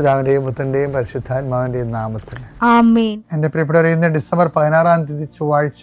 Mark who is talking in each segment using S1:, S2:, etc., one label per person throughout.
S1: പിതാവിന്റെയും പുത്രന്റെയും പരിശുദ്ധാത്മാവിന്റെയും നാമത്തിൽ. എന്റെ പ്രിയപ്പെട്ടവരെ ഇന്ന് ഡിസംബർ പതിനാറാം തീയതി ചൊവ്വാഴ്ച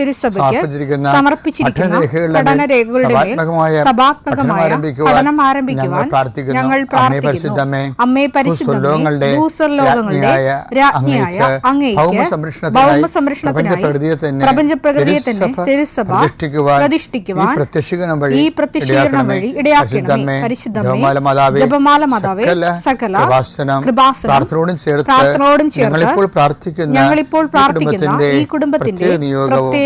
S2: തിരുസഭയ്ക്ക് സമർപ്പിച്ചിരിക്കുന്ന
S1: പഠനരേഖകളുടെ സഭാത്മകമായ പഠനം ആരംഭിക്കുവാൻ ഞങ്ങൾ പ്രാർത്ഥിക്കുന്നു. അമ്മേ ഭൂസ്വർലോകങ്ങളുടെ രാജ്ഞിയായ അങ്ങേക്ക് പ്രപഞ്ചപ്രകൃതിയെ തന്നെ തിരുസഭ പ്രതിഷ്ഠിക്കുവാൻ ഈ പ്രത്യക്ഷീകരണം വഴി
S2: ഇടയാക്കണമേ. പരിശുദ്ധമേ
S1: ജപമാല മാതാവേ സകല പ്രാർത്ഥനയോടും ചേർത്ത് ഞങ്ങളിപ്പോൾ പ്രാർത്ഥിക്കുന്ന ഈ കുടുംബത്തിന്റെ പ്രത്യേക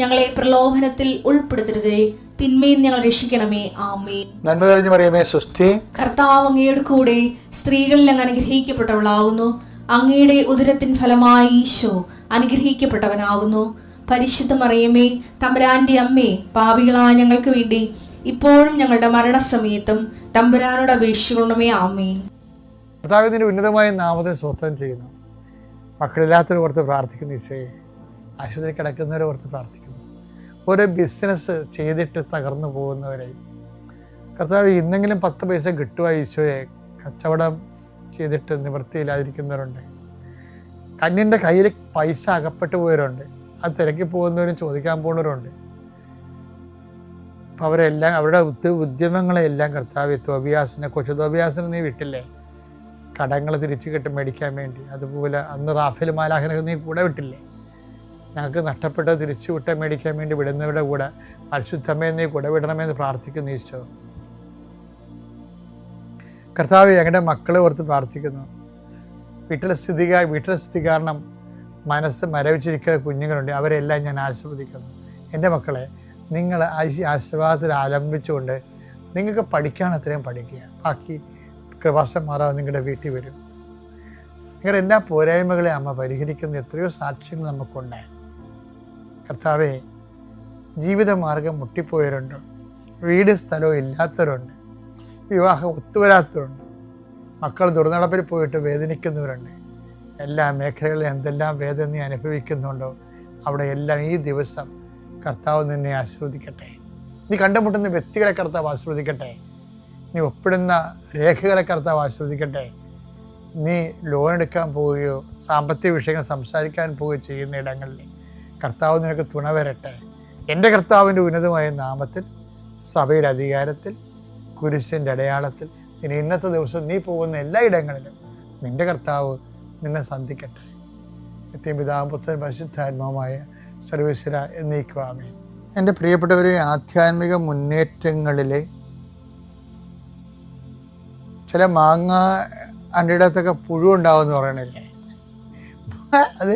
S3: ഞങ്ങളെ പ്രലോഭനത്തിൽ ഉൾപ്പെടുത്തരുത്. തിന്മയിൽ ഞങ്ങൾ രക്ഷിക്കണമേ. ആമേ
S1: നന്മ തെളിഞ്ഞു പറയുമേ സുസ്ഥി
S3: കർത്താവ് അങ്ങയുടെ കൂടെ സ്ത്രീകളിൽ അങ്ങ് അനുഗ്രഹിക്കപ്പെട്ടവളാകുന്നു. അങ്ങയുടെ ഉദരത്തിൻ ഫലമായി ഈശോ അനുഗ്രഹിക്കപ്പെട്ടവനാകുന്നു. പരിശുദ്ധ മറിയമേ തമ്പുരാന്റെ അമ്മേ പാപികളായ ഞങ്ങൾക്ക് വേണ്ടി ഇപ്പോഴും ഞങ്ങളുടെ മരണസമയത്തും തമ്പുരാനോട് അപേക്ഷിക്കണമേ. ആമേ
S1: കർത്താവിന്റെ ഉന്നതമായ നാമത്തെ സ്വത്തം ചെയ്യുന്നു. മക്കളില്ലാത്തവർ ഓർത്ത് പ്രാർത്ഥിക്കുന്ന ഈശോയെ ആശുപത്രി കിടക്കുന്നവരെ ഓർത്ത് പ്രാർത്ഥിക്കുന്നു. ഓരോ ബിസിനസ് ചെയ്തിട്ട് തകർന്നു പോകുന്നവരെ. കർത്താവ് ഇന്നെങ്കിലും പത്ത് പൈസ കിട്ടുക ഈശോയെ. കച്ചവടം ചെയ്തിട്ട് നിവൃത്തിയില്ലാതിരിക്കുന്നവരുണ്ട് കന്യന്റെ കയ്യിൽ പൈസ അകപ്പെട്ടു പോയവരുണ്ട്. അത് തിരക്കി പോകുന്നവരും ചോദിക്കാൻ പോകുന്നവരുണ്ട്. അപ്പം അവരെല്ലാം അവരുടെ ഉദ്യ ഉദ്യമങ്ങളെല്ലാം കർത്താവ് തോബിയാസിനെ കൊച്ചു തോബിയാസിനെ നീ വിട്ടില്ലേ? കടങ്ങൾ തിരിച്ചു കിട്ടും മേടിക്കാൻ വേണ്ടി. അതുപോലെ അന്ന് റാഫേൽ മാലാഹനൊക്കെ നീ കൂടെ വിട്ടില്ലേ? ഞങ്ങൾക്ക് നഷ്ടപ്പെട്ട തിരിച്ചുവിട്ട മേടിക്കാൻ വേണ്ടി വിടുന്നവരുടെ കൂടെ പരിശുദ്ധമേ നീ വിടണമെന്ന് പ്രാർത്ഥിക്കുന്നു ഈശോ. കർത്താവ് ഞങ്ങളുടെ മക്കളെ ഓർത്ത് പ്രാർത്ഥിക്കുന്നു. വീട്ടിലെ സ്ഥിതി വീട്ടിലെ സ്ഥിതി കാരണം മനസ്സ് മരവിച്ചിരിക്കുന്ന കുഞ്ഞുങ്ങളുണ്ട്. അവരെല്ലാം ഞാൻ ആശീർവദിക്കുന്നു. എന്റെ മക്കളെ നിങ്ങൾ ആശി ആശീർവാദത്തിൽ ആലംബിച്ചുകൊണ്ട് നിങ്ങൾക്ക് പഠിക്കാൻ അത്രയും പഠിക്കുക. ബാക്കി കൃപാസം മാറാതെ നിങ്ങളുടെ വീട്ടിൽ വരും. നിങ്ങളുടെ എല്ലാ പോരായ്മകളെ അമ്മ പരിഹരിക്കുന്ന എത്രയോ സാക്ഷ്യങ്ങൾ നമുക്കുണ്ട്. കർത്താവെ ജീവിതമാർഗം മുട്ടിപ്പോയവരുണ്ട്. വീട് സ്ഥലവും ഇല്ലാത്തവരുണ്ട്. വിവാഹം ഒത്തുവരാത്തവരുണ്ട്. മക്കൾ ദുർനടപ്പിൽ പോയിട്ട് വേദനിക്കുന്നവരുണ്ട്. എല്ലാ മേഖലകളിലും എന്തെല്ലാം വേദന നീ അനുഭവിക്കുന്നുണ്ടോ അവിടെ എല്ലാം ഈ ദിവസം കർത്താവ് നിന്നെ ആസ്വദിക്കട്ടെ നീ കണ്ടുമുട്ടുന്ന വ്യക്തികളെ കർത്താവ് ആസ്വദിക്കട്ടെ നീ ഒപ്പിടുന്ന രേഖകളെ കർത്താവ് ആസ്വദിക്കട്ടെ നീ ലോൺ എടുക്കാൻ പോവുകയോ സാമ്പത്തിക വിഷയങ്ങൾ സംസാരിക്കാൻ പോവുകയോ ചെയ്യുന്ന ഇടങ്ങളിൽ കർത്താവ് നിനക്ക് തുണ വരട്ടെ. എന്റെ കർത്താവിന്റെ ഉന്നതമായ നാമത്തിൽ സഭയുടെ അധികാരത്തിൽ കുരിശിന്റെ അടയാളത്തിൽ നിന ഇന്നത്തെ ദിവസം നീ പോകുന്ന എല്ലാ ഇടങ്ങളിലും നിന്റെ കർത്താവ് നിന്നെ സന്ധിക്കട്ടെ. നിത്യം പുത്രൻ പരിശുദ്ധാത്മാവുമായ സർവേശ്വര എന്നീക്കുവാമേ എന്റെ പ്രിയപ്പെട്ടവരെ ആധ്യാത്മിക മുന്നേറ്റങ്ങളിലെ ചില മാങ്ങ അണ്ടിടത്തൊക്കെ പുഴു ഉണ്ടാവും എന്ന് പറയണില്ലേ? അത്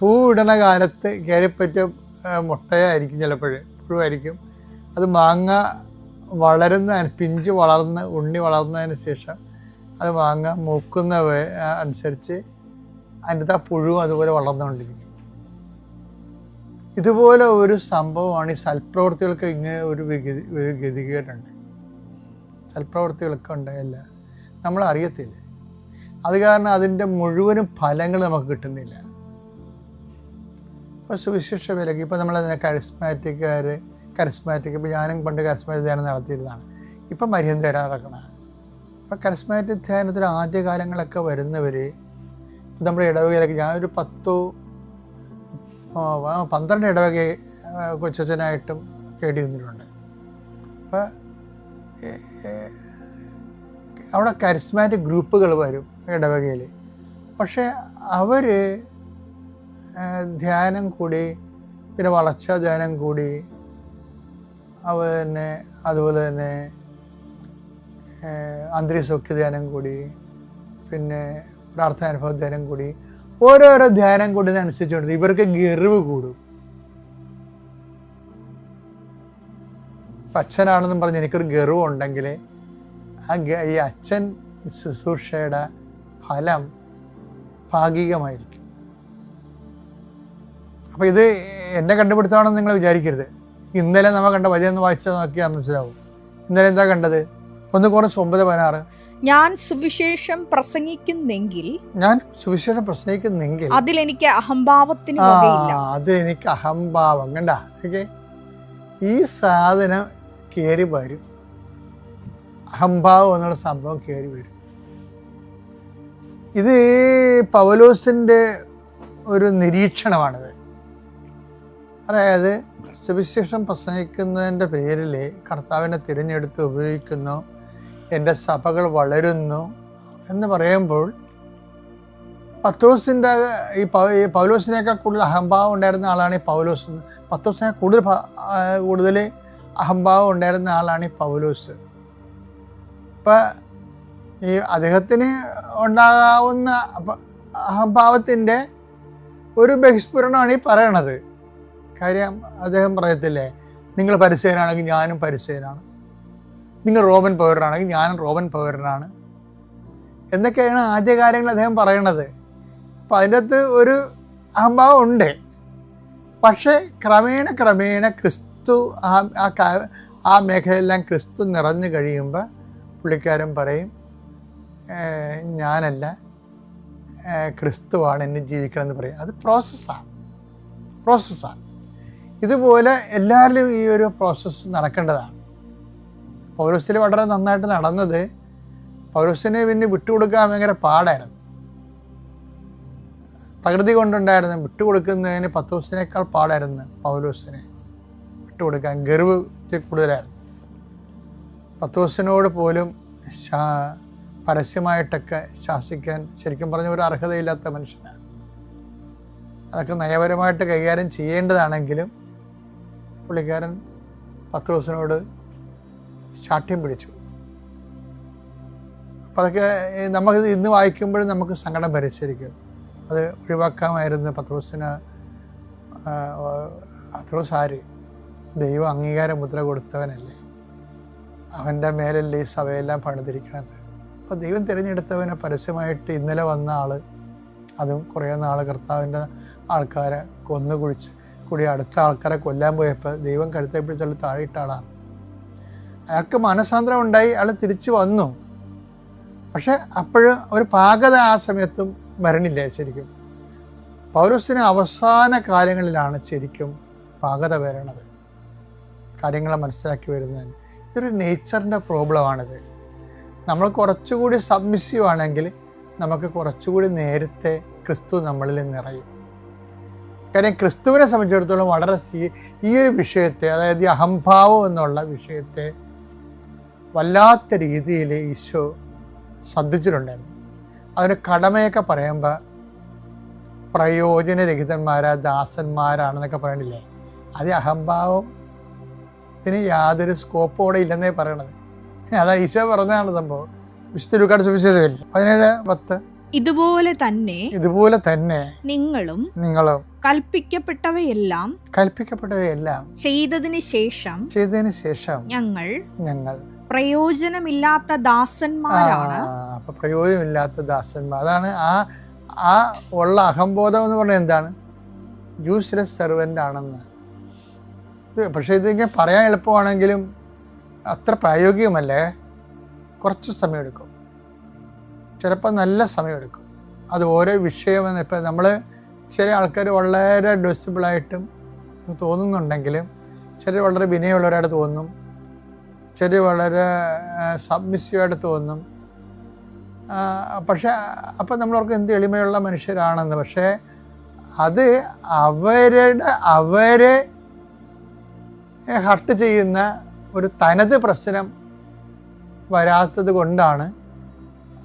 S1: പൂ ഇടണ കാലത്ത് കയറിപ്പറ്റ മുട്ടയായിരിക്കും ചിലപ്പോൾ പുഴുവായിരിക്കും. അത് മാങ്ങ വളരുന്ന പിഞ്ച് വളർന്ന് ഉണ്ണി വളർന്നതിന് ശേഷം അത് മാങ്ങ മൂക്കുന്ന അനുസരിച്ച് അതിന്റെ ആ പുഴു അതുപോലെ വളർന്നുകൊണ്ടിരിക്കും. ഇതുപോലെ ഒരു സംഭവമാണ് ഈ സൽപ്രവൃത്തികൾക്ക് ഇങ്ങനെ ഒരു വിഗതി ഒരു ഗതികേടുണ്ട്. സൽപ്രവൃത്തികളൊക്കെ ഉണ്ടായല്ല നമ്മൾ അറിയത്തില്ല അത് കാരണം അതിന്റെ മുഴുവനും ഫലങ്ങൾ നമുക്ക് കിട്ടുന്നില്ല. ഇപ്പോൾ സുവിശേഷ വിലക്ക് ഇപ്പോൾ നമ്മളതിനെ കരിസ്മാറ്റിക്കാർ കരിസ്മാറ്റിക് ഇപ്പോൾ ഞാനും പണ്ട് കരിസ്മാറ്റിക് ധ്യാനം നടത്തിയിരുന്നതാണ്. ഇപ്പം മര്യം ധ്യാനം നടക്കണം ഇപ്പം കരിസ്മാറ്റിക് ധ്യാനത്തിൽ ആദ്യകാലങ്ങളൊക്കെ വരുന്നവർ നമ്മുടെ ഇടവകയിലൊക്കെ ഞാനൊരു പത്തോ പന്ത്രണ്ട് ഇടവക കൊച്ചനായിട്ടും കേട്ടിരുന്നിട്ടുണ്ട്. അപ്പോൾ അവിടെ കരിസ്മാറ്റിക് ഗ്രൂപ്പുകൾ വരും ഇടവകയിൽ പക്ഷേ അവർ ധ്യാനം കൂടി പിന്നെ വളർച്ച ധ്യാനം കൂടി അവ തന്നെ അതുപോലെ തന്നെ അന്തരീസൗഖ്യ ധ്യാനം കൂടി പിന്നെ പ്രാർത്ഥനാനുഭവ ധ്യാനം കൂടി ഓരോരോ ധ്യാനം കൂടുന്നതനുസരിച്ചുകൊണ്ട് ഇവർക്ക് ഗർവ് കൂടും. അച്ഛനാണെന്നും പറഞ്ഞ് എനിക്കൊരു ഗർവ് ഉണ്ടെങ്കിൽ ആ ഈ അച്ഛൻ ശുശ്രൂഷയുടെ ഫലം ഭാഗികമായിരിക്കും. അപ്പോൾ ഇത് എന്നെ കണ്ടുപിടുത്തമാണെന്ന് നിങ്ങൾ വിചാരിക്കരുത്. ഇന്നലെ നമ്മൾ കണ്ട വചനം ഒന്ന് വായിച്ചാൽ നോക്കിയാൽ മനസ്സിലാവും. ഇന്നലെ എന്താ കണ്ടത്? ഒന്ന് കുറച്ച് ഒമ്പത് പതിനാറ്.
S2: ഞാൻ സുവിശേഷം പ്രസംഗിക്കുന്നെങ്കിൽ
S1: ഞാൻ സുവിശേഷം പ്രസംഗിക്കുന്നെങ്കിൽ
S2: അതിലെനിക്ക് അഹംഭാവത്തിന്
S1: ആ അത് എനിക്ക് അഹംഭാവം. കണ്ട? ഓക്കെ. ഈ സാധനം കയറി വരും. അഹംഭാവം എന്നുള്ള സംഭവം കയറി വരും. ഇത് പൗലോസിന്റെ ഒരു നിരീക്ഷണമാണിത്. അതായത് സുവിശേഷം പ്രസംഗിക്കുന്നതിന്റെ പേരിൽ കർത്താവിനെ തിരഞ്ഞെടുത്ത് ഉപയോഗിക്കുന്നു എന്റെ സഭകൾ വളരുന്നു എന്ന് പറയുമ്പോൾ പത്രോസിന്റെ ഈ പൗലോസിനേക്കാൾ കൂടുതൽ അഹംഭാവം ഉണ്ടായിരുന്ന ആളാണ് ഈ പൗലോസ്. പത്രോസിനെ കൂടുതൽ കൂടുതൽ അഹംഭാവം ഉണ്ടായിരുന്ന ആളാണ് ഈ പൗലോസ് അപ്പം ഈ അദ്ദേഹത്തിന് ഉണ്ടാകാവുന്ന അഹംഭാവത്തിന്റെ ഒരു ബഹിസ്ഫുരണമാണ് ഈ പറയണത് കാര്യം അദ്ദേഹം പറയത്തില്ലേ? നിങ്ങൾ പരിചയനാണെങ്കിൽ ഞാനും പരിചയനാണ് നിങ്ങൾ റോബൻ പൗരനാണെങ്കിൽ ഞാനും റോബൻ പൗരനാണ്. എന്നൊക്കെയാണ് ആദ്യ കാര്യങ്ങൾ അദ്ദേഹം പറയണത്. അപ്പം അതിന്റെ അകത്ത് ഒരു അഹംഭാവം ഉണ്ട്. പക്ഷേ ക്രമേണ ക്രമേണ ക്രിസ്തു ആ ആ മേഖലയെല്ലാം ക്രിസ്തു നിറഞ്ഞു കഴിയുമ്പോൾ പുള്ളിക്കാരൻ പറയും ഞാനല്ല. ക്രിസ്തുവാണ് എന്നെ ജീവിക്കണമെന്ന് പറയും. അത് പ്രോസസ്സാണ് പ്രോസസ്സാണ് ഇതുപോലെ എല്ലാവരിലും ഈ ഒരു പ്രോസസ്സ് നടക്കേണ്ടതാണ്. പൗരസിൽ വളരെ നന്നായിട്ട് നടന്നത് പൗരസിനെ പിന്നെ വിട്ടുകൊടുക്കാൻ ഭയങ്കര പാടായിരുന്നു. പ്രകൃതി കൊണ്ടുണ്ടായിരുന്നു വിട്ടുകൊടുക്കുന്നതിന് പത്ത് ദിവസത്തിനേക്കാൾ പാടായിരുന്നു പൗലോസിനെ വിട്ടുകൊടുക്കാൻ ഗർവ് കൂടുതലായിരുന്നു. പത്ത് ദിവസത്തിനോട് പോലും പരസ്യമായിട്ടൊക്കെ ശാസിക്കാൻ ശരിക്കും പറഞ്ഞ ഒരു അർഹതയില്ലാത്ത മനുഷ്യനാണ്. അതൊക്കെ നയപരമായിട്ട് കൈകാര്യം ചെയ്യേണ്ടതാണെങ്കിലും പുള്ളിക്കാരൻ പത്രോസിനോട് ശാഠ്യം പിടിച്ചു. അപ്പം അതൊക്കെ നമുക്ക് ഇന്ന് വായിക്കുമ്പോഴും നമുക്ക് സങ്കടം ഭരിച്ചിരിക്കും അത് ഒഴിവാക്കാമായിരുന്നു പത്രോസിന് പത്രോസ് ആര്? ദൈവം അംഗീകാര മുദ്ര കൊടുത്തവനല്ലേ. അവന്റെ മേലല്ലേ ഈ സഭയെല്ലാം പണിതിരിക്കണത്. അപ്പോൾ ദൈവം തിരഞ്ഞെടുത്തവനെ പരസ്യമായിട്ട് ഇന്നലെ വന്ന ആൾ അതും കുറേ നാൾ കർത്താവിന്റെ ആൾക്കാരെ കൊന്നു കുഴിച്ച് കൂടി അടുത്ത ആൾക്കാരെ കൊല്ലാൻ പോയപ്പോൾ ദൈവം കഴുത്തെ പിടിച്ചുള്ള താഴെയിട്ട ആളാണ്. അയാൾക്ക് മനസാന്തരം ഉണ്ടായി അയാൾ തിരിച്ചു വന്നു. പക്ഷെ അപ്പോഴും ഒരു പാകത ആ സമയത്തും വരണില്ല ശരിക്കും. പൗരസിന് അവസാന കാലങ്ങളിലാണ് ശരിക്കും പാകത വരണത്. കാര്യങ്ങളെ മനസ്സിലാക്കി വരുന്നതിന്. ഇതൊരു നേച്ചറിന്റെ പ്രോബ്ലമാണിത് നമ്മൾ കുറച്ചുകൂടി സബ്മിസീവ് ആണെങ്കിൽ നമുക്ക് കുറച്ചുകൂടി നേരത്തെ ക്രിസ്തു നമ്മളിൽ നിറയും. കാര്യം ക്രിസ്തുവിനെ സംബന്ധിച്ചിടത്തോളം വളരെ ഈ ഒരു വിഷയത്തെ അതായത് ഈ അഹംഭാവം എന്നുള്ള വിഷയത്തെ വല്ലാത്ത രീതിയിൽ ഈശോ ശ്രദ്ധിച്ചിട്ടുണ്ടായിരുന്നു. അതിന് കടമയൊക്കെ പറയുമ്പോൾ പ്രയോജനരഹിതന്മാരാ ദാസന്മാരാണെന്നൊക്കെ പറയണില്ലേ? അത് അഹംഭാവത്തിന് യാതൊരു സ്കോപ്പും അവിടെ ഇല്ലെന്നേ പറയണത്. അതാ ഈശോ പറഞ്ഞതാണ് സംഭവം. വിശുദ്ധ ലുക്കാട് സുവിശേഷമില്ലേ? പതിനേഴ് പത്ത്.
S2: ഇതുപോലെ തന്നെ
S1: ഇതുപോലെ തന്നെ
S2: നിങ്ങളും
S1: നിങ്ങളും
S2: കൽപ്പിക്കപ്പെട്ടവയെല്ലാം
S1: കൽപ്പിക്കപ്പെട്ടവയെല്ലാം
S2: ചെയ്തതിന് ശേഷം
S1: ചെയ്തതിന് ശേഷം
S2: ഞങ്ങൾ
S1: ഞങ്ങൾ
S2: പ്രയോജനമില്ലാത്ത ദാസന്മാരാണ്.
S1: അപ്പൊ പ്രയോജനമില്ലാത്ത ദാസന്മാർ. അതാണ് ആ ആ ഉള്ള അഹംബോധം എന്ന് പറഞ്ഞാൽ എന്താണ്? യൂസ്ലെസ് സെർവന്റ് ആണെന്ന്. ഇത് പക്ഷേ ഇതിങ്ങനെ പറയാൻ എളുപ്പമാണെങ്കിലും അത്ര പ്രായോഗികമല്ലേ? കുറച്ച് സമയമെടുക്കും. ചിലപ്പോൾ നല്ല സമയമെടുക്കും. അത് ഓരോ വിഷയം ഇപ്പം നമ്മൾ ചില ആൾക്കാർ വളരെ ഡൊസിബിളായിട്ടും തോന്നുന്നുണ്ടെങ്കിലും ചിലർ വളരെ വിനയമുള്ളവരായിട്ട് തോന്നും. ചിലർ വളരെ സബ്മിസീവായിട്ട് തോന്നും. പക്ഷേ അപ്പം നമ്മളവർക്ക് എന്ത് എളിമയുള്ള മനുഷ്യരാണെന്ന്. പക്ഷേ അത് അവരുടെ അവരെ ഹർട്ട് ചെയ്യുന്ന ഒരു തനത് പ്രശ്നം വരാത്തത് കൊണ്ടാണ്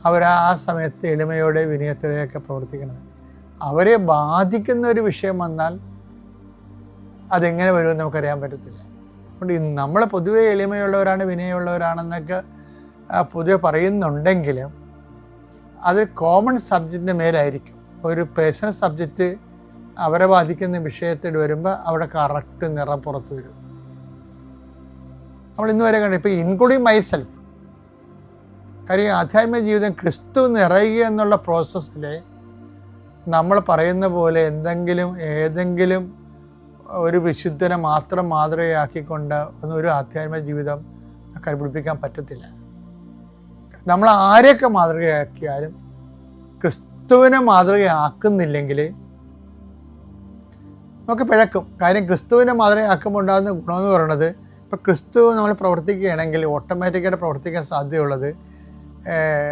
S1: അവർ ആ സമയത്ത് എളിമയോടെ വിനയത്തോടെയൊക്കെ പ്രവർത്തിക്കുന്നത്. അവരെ ബാധിക്കുന്ന ഒരു വിഷയം വന്നാൽ അതെങ്ങനെ വരുമെന്ന് നമുക്കറിയാൻ പറ്റത്തില്ല. അതുകൊണ്ട് നമ്മൾ പൊതുവെ എളിമയുള്ളവരാണ് വിനയമുള്ളവരാണെന്നൊക്കെ പൊതുവെ പറയുന്നുണ്ടെങ്കിലും അത് കോമൺ സബ്ജക്റ്റിന്റെ മേലായിരിക്കും. ഒരു പേഴ്സണൽ സബ്ജക്റ്റ് അവരെ ബാധിക്കുന്ന വിഷയത്തിൽ വരുമ്പോൾ അവിടെ കറക്റ്റ് നിറം പുറത്തു വരും. നമ്മൾ ഇന്ന് വരെ കണ്ടു ഇപ്പോൾ ഇൻക്ലൂഡിങ് മൈ സെൽഫ് കാര്യം ആധ്യാത്മിക ജീവിതം ക്രിസ്തു നിറയുക എന്നുള്ള പ്രോസസ്സിൽ നമ്മൾ പറയുന്ന പോലെ എന്തെങ്കിലും ഏതെങ്കിലും ഒരു വിശുദ്ധനെ മാത്രം മാതൃകയാക്കിക്കൊണ്ട് ഒന്നും ഒരു ആധ്യാത്മിക ജീവിതം കൈപിടിപ്പിക്കാൻ പറ്റത്തില്ല. നമ്മൾ ആരെയൊക്കെ മാതൃകയാക്കിയാലും ക്രിസ്തുവിനെ മാതൃകയാക്കുന്നില്ലെങ്കിൽ നമുക്ക് പിഴക്കും. കാര്യം ക്രിസ്തുവിനെ മാതൃകയാക്കുമ്പോൾ ഉണ്ടാകുന്ന ഗുണമെന്ന് പറയുന്നത് ഇപ്പോൾ ക്രിസ്തു നമ്മൾ പ്രവർത്തിക്കുകയാണെങ്കിൽ ഓട്ടോമാറ്റിക്കായിട്ട് പ്രവർത്തിക്കാൻ സാധ്യതയുള്ളത്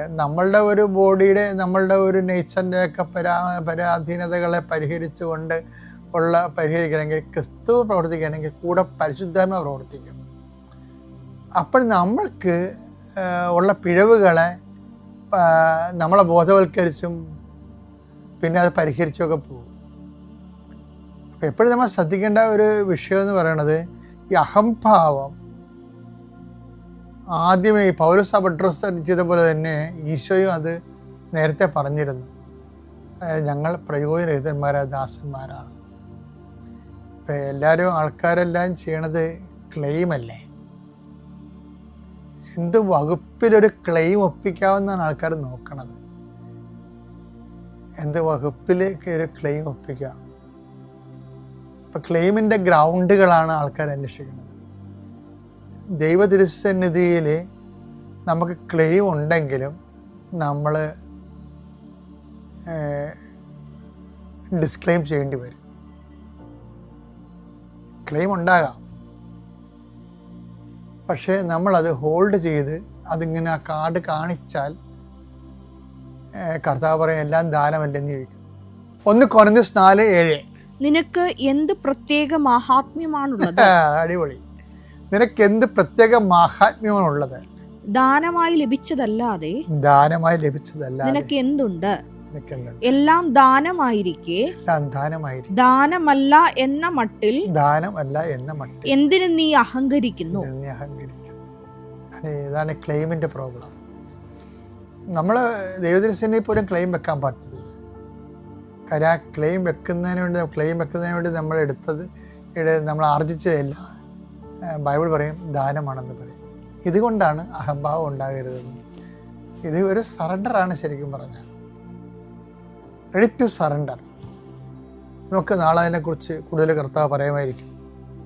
S1: നമ്മളുടെ ഒരു ബോഡിയുടെ നമ്മളുടെ ഒരു നേച്ചറിന്റെ ഒക്കെ പരാ പരാധീനതകളെ പരിഹരിച്ചുകൊണ്ട് ഉള്ള പരിഹരിക്കണമെങ്കിൽ ക്രിസ്തു പ്രവർത്തിക്കുകയാണെങ്കിൽ കൂടെ പരിശുദ്ധാത്മ പ്രവർത്തിക്കും. അപ്പോൾ നമ്മൾക്ക് ഉള്ള പിഴവുകളെ നമ്മളെ ബോധവൽക്കരിച്ചും പിന്നെ അത് പരിഹരിച്ചുമൊക്കെ പോകും. എപ്പോഴും നമ്മൾ ശ്രദ്ധിക്കേണ്ട ഒരു വിഷയം എന്ന് പറയുന്നത് ഈ അഹംഭാവം ആദ്യമേ പൗരസ പട്രോസ് ചെയ്ത പോലെ തന്നെ ഈശോയും അത് നേരത്തെ പറഞ്ഞിരുന്നു. ഞങ്ങൾ പ്രയോജനരഹിതന്മാരായ ദാസന്മാരാണ്. ഇപ്പം എല്ലാവരും ആൾക്കാരെല്ലാം ചെയ്യണത് ക്ലെയിമല്ലേ എന്ത് വകുപ്പിലൊരു ക്ലെയിം ഒപ്പിക്കാവുന്നാണ് ആൾക്കാർ നോക്കണത്. എന്ത് വകുപ്പിലേക്ക് ഒരു ക്ലെയിം ഒപ്പിക്കാം ഇപ്പം ക്ലെയിമിന്റെ ഗ്രൗണ്ടുകളാണ് ആൾക്കാർ അന്വേഷിക്കുന്നത്. ദൈവ തിരുസന്നിധിയിൽ നമുക്ക് ക്ലെയിം ഉണ്ടെങ്കിലും നമ്മൾ ഡിസ്ക്ലെയിം ചെയ്യേണ്ടി വരും. ക്ലെയിം ഉണ്ടാകാം. പക്ഷേ നമ്മളത് ഹോൾഡ് ചെയ്ത് അതിങ്ങനെ ആ കാർഡ് കാണിച്ചാൽ കർത്താവ് പറയും എല്ലാം ദാനമല്ലെന്ന് ചോദിക്കും. ഒന്ന് കുറഞ്ഞ നാല് ഏഴ്.
S2: നിനക്ക് എന്ത് പ്രത്യേക മഹാത്മ്യമാണുള്ളത്
S1: അടിപൊളി. നിനക്ക് പ്രത്യേക മാഹാത്മ്യമാണുള്ളത്?
S2: ദാനമായി ലഭിച്ചതല്ലാതെ
S1: ദാനമായി ലഭിച്ചതല്ലാതെ
S2: നിനക്ക് എന്തുണ്ട് എല്ലാം ദാനമായിരിക്കെ? ദാനമല്ല എന്ന മട്ടിൽ
S1: ദാനമല്ല എന്ന മട്ടിൽ
S2: എന്തിനു നീ അഹങ്കരിക്കുന്നു?
S1: നീ അഹങ്കരിക്കുന്നു? അതെ, ഇതാണ് ക്ലെയിമിന്റെ പ്രോബ്ലം. നമ്മൾ ദൈവദർശനെ പോലും ക്ലെയിം വെക്കാൻ പറ്റത്തില്ല കാര്യം ആ ക്ലെയിം വെക്കുന്നതിന് വേണ്ടി ക്ലെയിം വെക്കുന്നതിന് വേണ്ടി നമ്മൾ എടുത്തത് നമ്മൾ ആർജിച്ചതല്ല. ബൈബിൾ പറയും ദാനമാണെന്ന് പറയും. ഇതുകൊണ്ടാണ് അഹംഭാവം ഉണ്ടാകരുതെന്ന്. ഇത് ഒരു സറണ്ടറാണ് ശരിക്കും പറഞ്ഞാൽ. റെഡി ടു സറണ്ടർ നമുക്ക് നാളെ അതിനെക്കുറിച്ച് കൂടുതൽ കർത്താവ് പറയുമായിരിക്കും.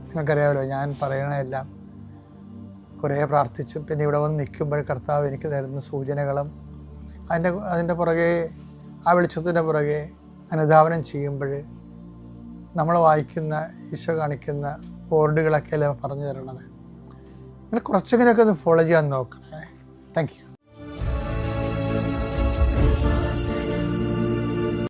S1: നിങ്ങൾക്കറിയാമല്ലോ ഞാൻ പറയണതെല്ലാം കുറേ പ്രാർത്ഥിച്ചും പിന്നെ ഇവിടെ വന്ന് നിൽക്കുമ്പോൾ കർത്താവ് എനിക്ക് തരുന്ന സൂചനകളും അതിന്റെ അതിന്റെ പുറകെ ആ വെളിച്ചത്തിന്റെ പുറകെ അനുധാവനം ചെയ്യുമ്പോൾ നമ്മൾ വായിക്കുന്ന ഈശോ കാണിക്കുന്ന ബോർഡുകളൊക്കെ അല്ലേ പറഞ്ഞു തരണത്? അങ്ങനെ കുറച്ചെങ്കിലുമൊക്കെ ഒന്ന് ഫോളോ ചെയ്യാൻ നോക്കണേ. Thank you